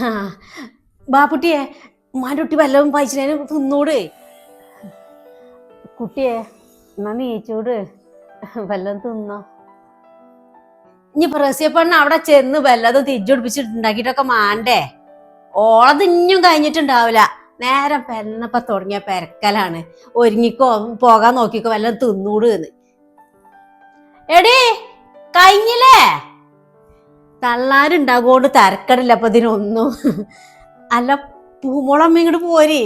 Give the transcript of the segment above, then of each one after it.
ബാപ്പുട്ടിയെ ഉമ്മാന്റെ കുട്ടി വല്ലതും പൈസനേന് തിന്നൂട്? കുട്ടിയെ എന്നാ നീച്ചൂട് വല്ലതും തിന്നോ. ഇനി പ്രസിയപ്പണ്ണ അവിടെ ചെന്ന് വല്ലതും തിരിച്ചുപിടിപ്പിച്ചിട്ടുണ്ടാക്കിട്ടൊക്കെ മാണ്ടേ? ഓളത് ഇഞ്ഞും കഴിഞ്ഞിട്ടുണ്ടാവില്ല. നേരം പെന്നപ്പ തുടങ്ങിയ പെരക്കലാണ്. ഒരുങ്ങിക്കോ പോകാൻ നോക്കിക്കോ വല്ലതും തിന്നൂട് എന്ന് എടീ കഴിഞ്ഞില്ലേ? തള്ളാരുണ്ടാകുകൊണ്ട് തരക്കടില്ല അപ്പൊ ഇതിനൊന്നും. അല്ല പൂമോളമ്മ ഇങ്ങോട്ട് പോരി.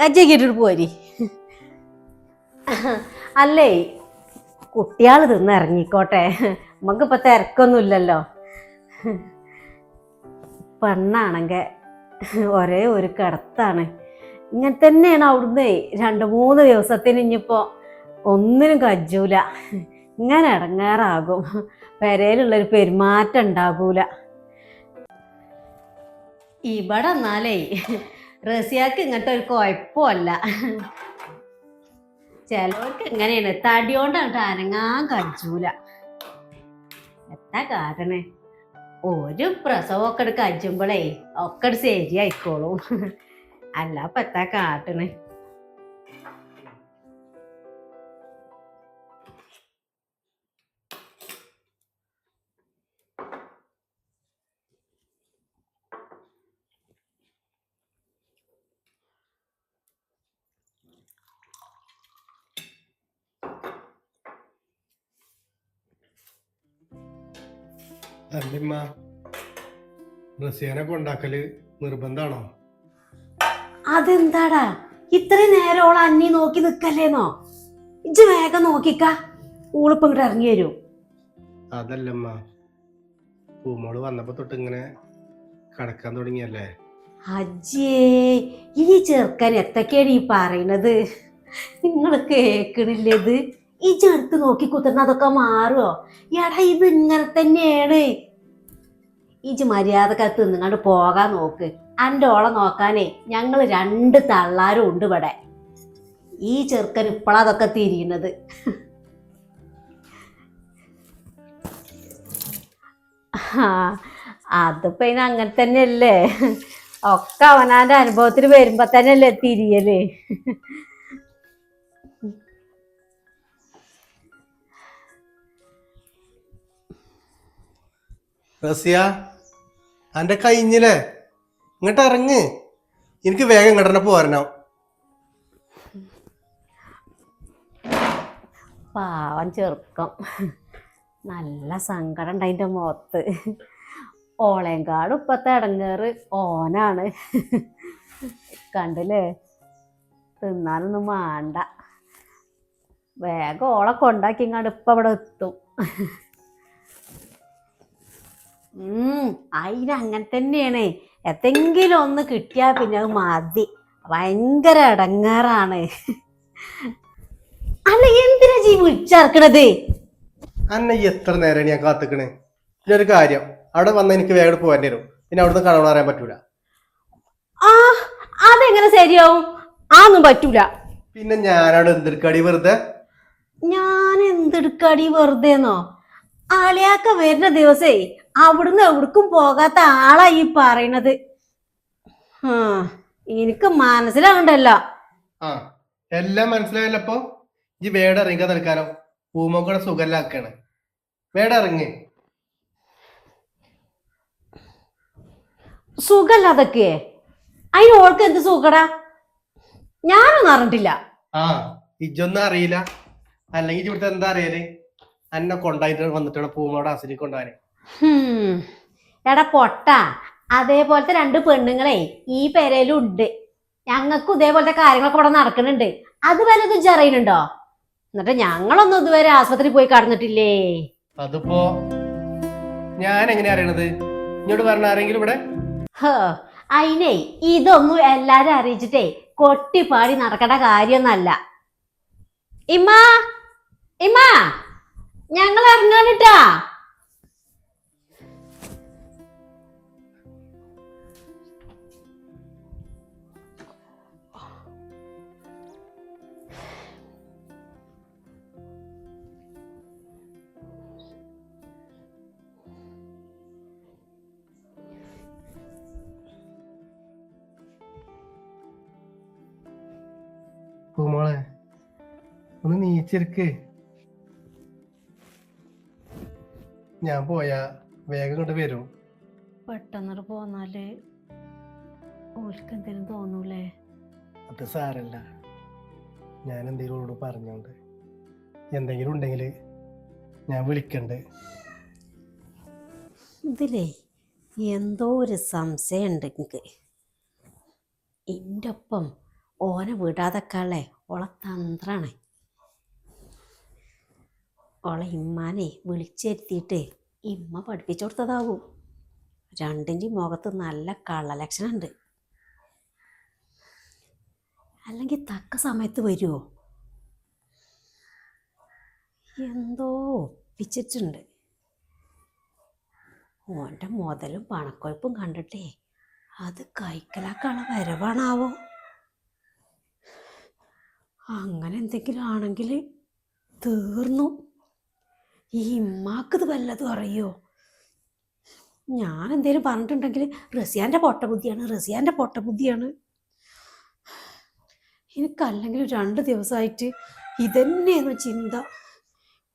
കജ്ജിട്ട് പോരി. അല്ലേ കുട്ടിയാൾ തിന്ന് ഇറങ്ങിക്കോട്ടെ. നമുക്കിപ്പോ തിരക്കൊന്നുമില്ലല്ലോ. പെണ്ണാണെങ്കിൽ ഒരേ ഒരു കിടത്താണ്. ഇങ്ങനെ തന്നെയാണ് അവിടുന്ന് രണ്ട് മൂന്ന് ദിവസത്തിന് ഇനിയിപ്പോ ഒന്നിനും കജ്ജൂല. ഇങ്ങനെ ഇടങ്ങാറാകും പെരയിലുള്ളൊരു പെരുമാറ്റം ഉണ്ടാകൂല. ഇവിടെ എന്നാലേ റസിയാക്ക് ഇങ്ങനത്തെ ഒരു കുഴപ്പമല്ല. ചിലവർക്ക് ഇങ്ങനെയാണ്. തടിയോണ്ടാണ് അനങ്ങാൻ കഴിച്ചൂല. എന്താ കാരണേ? ഒരു പ്രസവമൊക്കെ കജ്ജുമ്പോഴേ ഒക്കെ ശരിയായിക്കോളും. അല്ല അപ്പൊ എത്താ കാട്ടണേ? അല്ലിമ്മ റസിയാനെ കൊണ്ടാക്കൽ നിർബന്ധാണോ? അതെന്താടാ? ഇത്രയും നേരം ഓളെ അന്നി നോക്കി നിക്കല്ലേന്നോ? ഇജ്ജ് വേഗം നോക്കിക്ക. ഊളിപ്പം ഇങ്ങോട്ട് ഇറങ്ങി വരൂ. അതല്ലമ്മ. പൂമോൾ വന്നപ്പോ തൊട്ട് ഇങ്ങനെ കടക്കാൻ തുടങ്ങിയല്ലേ? അജ്ജേ ഈ ചെറുക്കൻ എത്തൊക്കെയാണ് ഈ പറയണത്? നിങ്ങൾ കേക്കണില്ലേ ഇത്? ഈ ചെറുത്ത് നോക്കി കുത്തുന്ന അതൊക്കെ മാറുമോ എടാ ഇത് ഇങ്ങനെ തന്നെയാണ്. ഇജ് മര്യാദയ്ക്ക് തിന്നുങ്ങാണ്ട് പോകാൻ നോക്ക്. എന്റെ ഓളെ നോക്കാനേ ഞങ്ങൾ രണ്ട് തള്ളാരും ഉണ്ട് ഇവിടെ. ഈ ചെറുക്കൻ ഇപ്പോഴതൊക്കെ തിരിയുന്നത്. അതിപ്പോ ഇനി അങ്ങനെ തന്നെയല്ലേ? ഒക്കെ അവനാന്റെ അനുഭവത്തിൽ വരുമ്പോ തന്നെയല്ലേ തിരിയൽ? റസിയ അന്റെ കഴിഞ്ഞില്ലേ ഇങ്ങോട്ട് ഇറങ്ങ്. എനിക്ക് വേഗം ഇങ്ങോട്ടെ പോരണം. പാവം ചെറുക്കം. നല്ല സങ്കടം ഉണ്ട് അതിന്റെ മുഖത്ത്. ഓളേങ്കാട് ഇപ്പത്തെ ഇടങ്ങേറ് ഓനാണ്. കണ്ടില്ലേ? തിന്നാനൊന്നും വേണ്ട വേഗം ഓളെ കൊണ്ടാക്കി ഇങ്ങാണ്ട് ഇപ്പം ഇവിടെ എത്തും. ഉം അതിനങ്ങനെ തന്നെയാണ്. എന്തെങ്കിലും ഒന്ന് കിട്ടിയാൽ പിന്നെ അത് മതി. ഭയങ്കര ഇടങ്ങാറാണ് അല്ല എന്തിനാ ജീ വിളിച്ചിറക്കണത് അന്ന എത്ര നേരം ഞാൻ കാത്തിക്കണേ? പിന്നെ ഒരു കാര്യം. അവിടെ വന്ന എനിക്ക് വേഗം പോകാൻ തരും പിന്നെ അവിടുന്ന് കാണാൻ അറിയാൻ പറ്റൂല. ആ അതെങ്ങനെ ശരിയാവും? ആന്നും പറ്റൂല. പിന്നെ ഞാനവിടെ എന്തെടുക്കടി വെറുതെ? ഞാൻ എന്തെടുക്കടി വെറുതെന്നോ? ആളിയാക്ക വരുന്ന ദിവസേ അവിടുന്ന് എവിടേക്കും പോകാത്ത ആളാ ഈ പറയണത് ആ എനിക്ക് മനസ്സിലാവണ്ടല്ലോ. ആ എല്ലാം മനസ്സിലായല്ലോ ഈ വേട ഇറങ്ങാൻ നിൽക്കാനോ? പൂമോക്കടെ സുഖല്ലാക്കാണ് വേട ഇറങ്ങി. സുഖല്ല അതൊക്കെ അതിന് ഓൾക്ക് എന്ത് സുഖടാ? ഞാനൊന്നും അറിഞ്ഞിട്ടില്ല. ആ ഇജൊന്നും അറിയില്ല. അല്ലെങ്കിൽ ഇവിടുത്തെ എന്താ അറിയൽ? എന്നെ കൊണ്ടായിട്ട് വന്നിട്ടുള്ള പൂമോടെ അസിനി കൊണ്ടുപോകാന്. ഹും. എടാ പൊട്ട അതേപോലത്തെ രണ്ട് പെണ്ണുങ്ങളെ ഈ പെരയിലും ഉണ്ട് ഞങ്ങൾക്കും ഇതേപോലത്തെ കാര്യങ്ങളൊക്കെ ഇവിടെ നടക്കുന്നുണ്ട്. അത് വല്ലതും ചെറിയുന്നുണ്ടോ എന്നിട്ട് ഞങ്ങളൊന്നും ഇതുവരെ ആസ്പത്രി പോയി കടന്നിട്ടില്ലേ? അതിപ്പോ ഞാൻ എങ്ങനെയാ അറിയണത്? ഇങ്ങോട്ട് പറഞ്ഞ ആരെങ്കിലും ഇവിടെ? അയിനെ ഇതൊന്നും എല്ലാരും അറിയിച്ചിട്ടേ കൊട്ടിപ്പാടി നടക്കേണ്ട കാര്യമൊന്നല്ല ഇമ്മ ഇമ്മ ഞങ്ങൾ ഇറങ്ങാനിട്ടാ. പൂമോളെ ഒന്ന് നീച്ചിരിക്ക്. ഞാൻ പോയാ വേഗം ഇങ്ങോട്ട് വരും. പെട്ടെന്നൊരു പോന്നാൽ എന്തേലും എന്തെങ്കിലും തോന്നൂലേ? അത് സാരല്ല. ഞാൻ എന്തെങ്കിലും ഓളോട് പറഞ്ഞോണ്ട്. എന്തെങ്കിലും ഉണ്ടെങ്കിൽ ഞാൻ വിളിക്കണ്ട്. ഇതിലേ എന്തോ ഒരു സംശയമുണ്ട് എനിക്ക്. എന്റെ ഒപ്പം ഓനെ വിടാതെക്കാളെ ഓളെ തന്ത്രാണ്. ഓളെ ഇമ്മാനെ വിളിച്ചിരുത്തിയിട്ട് ഇമ്മ പഠിപ്പിച്ചു കൊടുത്തതാവും. രണ്ടിന്റെ മുഖത്ത് നല്ല കള്ളലക്ഷണമുണ്ട് അല്ലെങ്കിൽ തക്ക സമയത്ത് വരുമോ എന്തോ ഒപ്പിച്ചിട്ടുണ്ട്. ഓന്റെ മുതലും പണക്കൊഴുപ്പും കണ്ടിട്ടേ അത് കൈക്കലാക്കാനുള്ള വരവാണാവോ? അങ്ങനെ എന്തെങ്കിലും ആണെങ്കിൽ തീർന്നു. ഈ ഇമ്മാക്കത് വല്ലതും അറിയോ? ഞാൻ എന്തേലും പറഞ്ഞിട്ടുണ്ടെങ്കിൽ റസിയാന്റെ പൊട്ടബുദ്ധിയാണ് റസിയാന്റെ പൊട്ടബുദ്ധിയാണ്. എനിക്കല്ലെങ്കിൽ രണ്ട് ദിവസമായിട്ട് ഇതന്നെയാണ് ചിന്ത.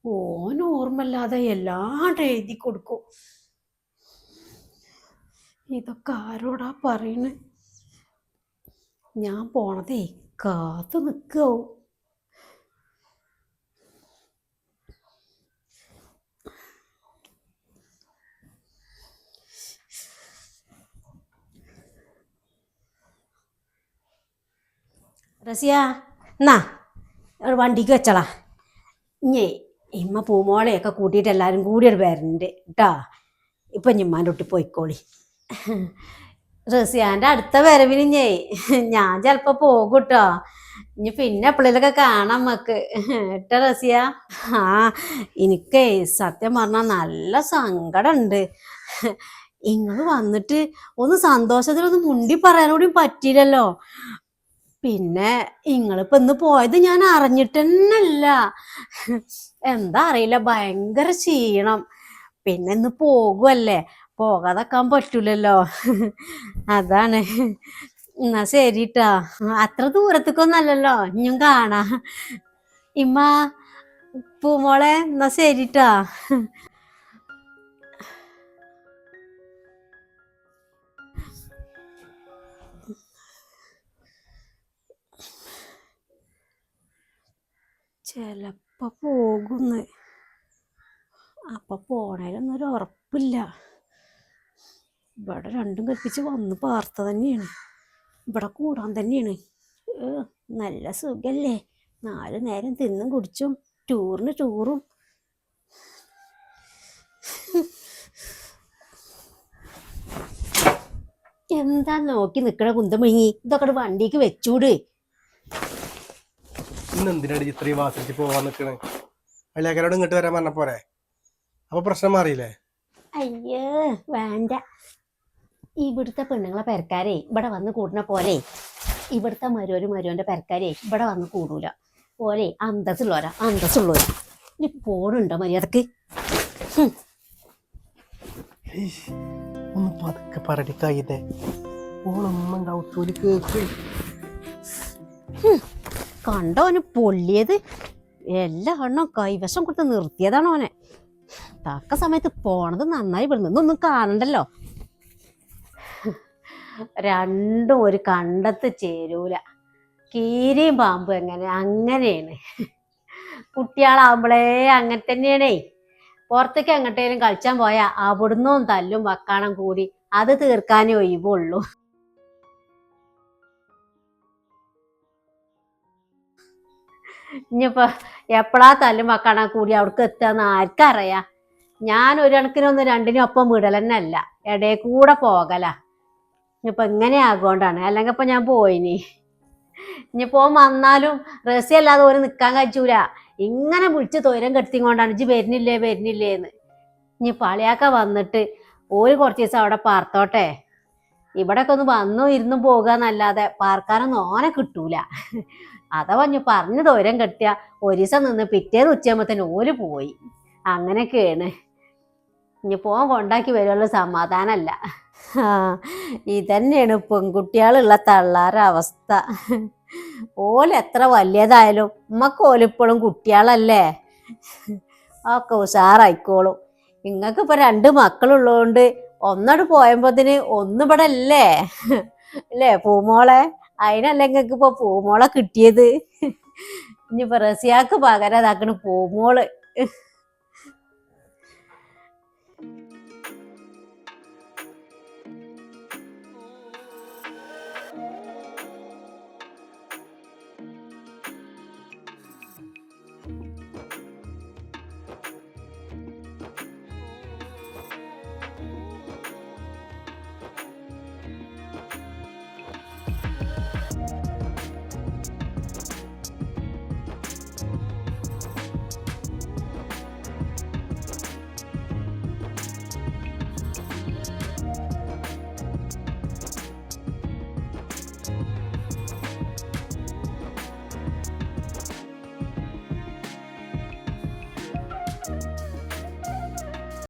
ഓൻ ഓർമ്മല്ലാതെ എല്ലാണ്ട് എഴുതി കൊടുക്കും. ഇതൊക്കെ ആരോടാ പറയണേ? ഞാൻ പോണതേ കാത്തു നിൽക്കാവും റസിയ എന്നാ വണ്ടിക്ക് വെച്ചളാ. ഇഞ്ഞേ ഇമ്മ പൂമോളെയൊക്കെ കൂട്ടിയിട്ട് എല്ലാവരും കൂടി ഒരു പേരുണ്ട് കേട്ടാ ഇപ്പം ഞമ്മാന്റെ ഒട്ടി പോയിക്കോളി. റസിയാന്റെ അടുത്ത വരവിന് ഞേ ഞാൻ ചെലപ്പോ പോകൂട്ടോ. ഇനി പിന്നെ എപ്പോഴേലൊക്കെ കാണാം മക്ക് കേട്ടോ റസിയ? ആ എനിക്കേ സത്യം പറഞ്ഞാൽ നല്ല സങ്കടമുണ്ട് നിങ്ങൾ വന്നിട്ട് ഒന്ന് സന്തോഷത്തിലൊന്ന് മുണ്ടി പറയാനോടും പറ്റിയില്ലല്ലോ. പിന്നെ നിങ്ങളിപ്പോ ഇന്ന് പോയത് ഞാൻ അറിഞ്ഞിട്ടല്ല എന്താ അറിയില്ല ഭയങ്കര ക്ഷീണം. പിന്നെ ഇന്ന് പോകുമല്ലേ പോകാതെക്കാൻ പറ്റൂലല്ലോ. അതാണ്. എന്നാ ശരിട്ടാ. അത്ര ദൂരത്തേക്കൊന്നല്ലല്ലോ. ഇനിയും കാണാ. ഇമ്മ പൂമോളെ എന്നാ ശരിട്ടാ. ചെലപ്പോ പോകുന്നു. അപ്പൊ പോണേലൊന്നും ഒരു ഉറപ്പില്ല ഇവിടെ രണ്ടും കൽപ്പിച്ച് വന്ന് പാർത്ത തന്നെയാണ്. ഇവിടെ കൂടാൻ തന്നെയാണ്. നല്ല സുഖല്ലേ? നാല് നേരം തിന്നും കുടിച്ചും ടൂറിന് ടൂറും. എന്താ നോക്കി നിക്കണ കുന്തം മിഴുങ്ങി ഇതൊക്കെ വണ്ടിക്ക് വെച്ചൂട്? ഇന്ന് എന്തിനാണ് ഇത്രയും വാസിച്ച് പോവാൻ നിൽക്കണേ അളിയാക്കരോട് ഇങ്ങോട്ട് വരാൻ പറഞ്ഞ പോരെ? അപ്പൊ പ്രശ്നം മാറിയില്ലേ? അയ്യോ വേണ്ട. ഇവിടുത്തെ പെണ്ണുങ്ങളെ പെരക്കാരെ ഇവിടെ വന്ന് കൂടുന്ന പോലെ ഇവിടുത്തെ മരുവര് മരുവന്റെ പെരക്കാരെ ഇവിടെ വന്ന് കൂടൂല. പോലെ അന്തസ്സുള്ളവരാ അന്തസ്സുള്ളവര് ഇനി പോണുണ്ടോ മര്യാദയ്ക്ക്? ഒന്ന് പതുക്കെ പറടി കൈതേ. ഓളൊന്നും കൗത്തൂൽ കേക്ക്. കണ്ടോ അവന് പൊള്ളിയത്? എല്ലാ എണ്ണം കൈവശം കൊടുത്ത് നിർത്തിയതാണ് അവനെ തക്ക സമയത്ത് പോണത് നന്നായി വിടുന്നു ഇതൊന്നും കാണണ്ടല്ലോ. രണ്ടും ഒരു കണ്ടത്ത് ചേരൂല. കീരിയും പാമ്പും എങ്ങനെ? അങ്ങനെയാണ്. കുട്ടികളാവുമ്പോഴേ അങ്ങനെ തന്നെയാണേ. പുറത്തേക്ക് എങ്ങോട്ടേലും കളിച്ചാൻ പോയാൽ അവിടുന്നും തല്ലും വക്കാണം കൂടി. അത് തീർക്കാനേ ഒഴിവുള്ളൂ. ഇനിയിപ്പോ എപ്പോഴാ തല്ലും വക്കാണ കൂടി അവിടേക്ക് എത്തുകയെന്ന് ആർക്കറിയാം. ഞാൻ ഒരു കണക്കിനൊന്നും രണ്ടിനും ഒപ്പം വിടലെന്നല്ല. ഇടയിൽ കൂടെ പോകല. ഇനിയിപ്പോ ഇങ്ങനെ ആകൊണ്ടാണ്. അല്ലെങ്കിൽ ഇപ്പൊ ഞാൻ പോയിനി. ഇനിയിപ്പോ ഓൻ വന്നാലും റസി അല്ലാതെ നിൽക്കാൻ കഴിച്ചൂല. ഇങ്ങനെ വിളിച്ച് തൊരം കെടുത്തിക്കൊണ്ടാണ് ഇജ്ജ് വരുന്നില്ലേ വരുന്നില്ലേ എന്ന്. ഇനി പളിയാക്ക വന്നിട്ട് ഓര് കുറച്ച് ദിവസം അവിടെ പാർത്തോട്ടെ. ഇവിടെയൊക്കെ ഒന്ന് വന്നു ഇരുന്നു പോകുക എന്നല്ലാതെ പാർക്കാനൊന്നും ഓനെ കിട്ടൂല. അഥവാ ഞാൻ പറഞ്ഞു ദൂരം കെട്ടിയ ഒരു ദിവസം നിന്ന് പിറ്റേന്ന് ഉച്ചയാകുമ്പത്തേന് ഓര് പോയി. അങ്ങനെയൊക്കെയാണ്. ഇനി പോകാൻ കൊണ്ടാക്കി വരുമല്ലോ സമാധാനമല്ല ഇതന്നെയാണ് പെൺകുട്ടികളുള്ള തള്ളാര അവസ്ഥ. ഓലെത്ര വലിയതായാലും ഉമ്മക്ക് ഓലിപ്പോഴും കുട്ടികളല്ലേ? ഒക്കെ ഉഷാറായിക്കോളും. നിങ്ങൾക്ക് ഇപ്പൊ രണ്ട് മക്കളുള്ളതുകൊണ്ട് ഒന്നോട് പോയപ്പോത്തിന് ഒന്നിവിടെ അല്ലേ അല്ലേ പൂമോളെ? അതിനല്ല നിങ്ങൾക്ക് ഇപ്പൊ പൂമോളെ കിട്ടിയത്? ഇനിയിപ്പൊ റസിയാക്ക് പകരം അതാക്കണ് പൂമോൾ.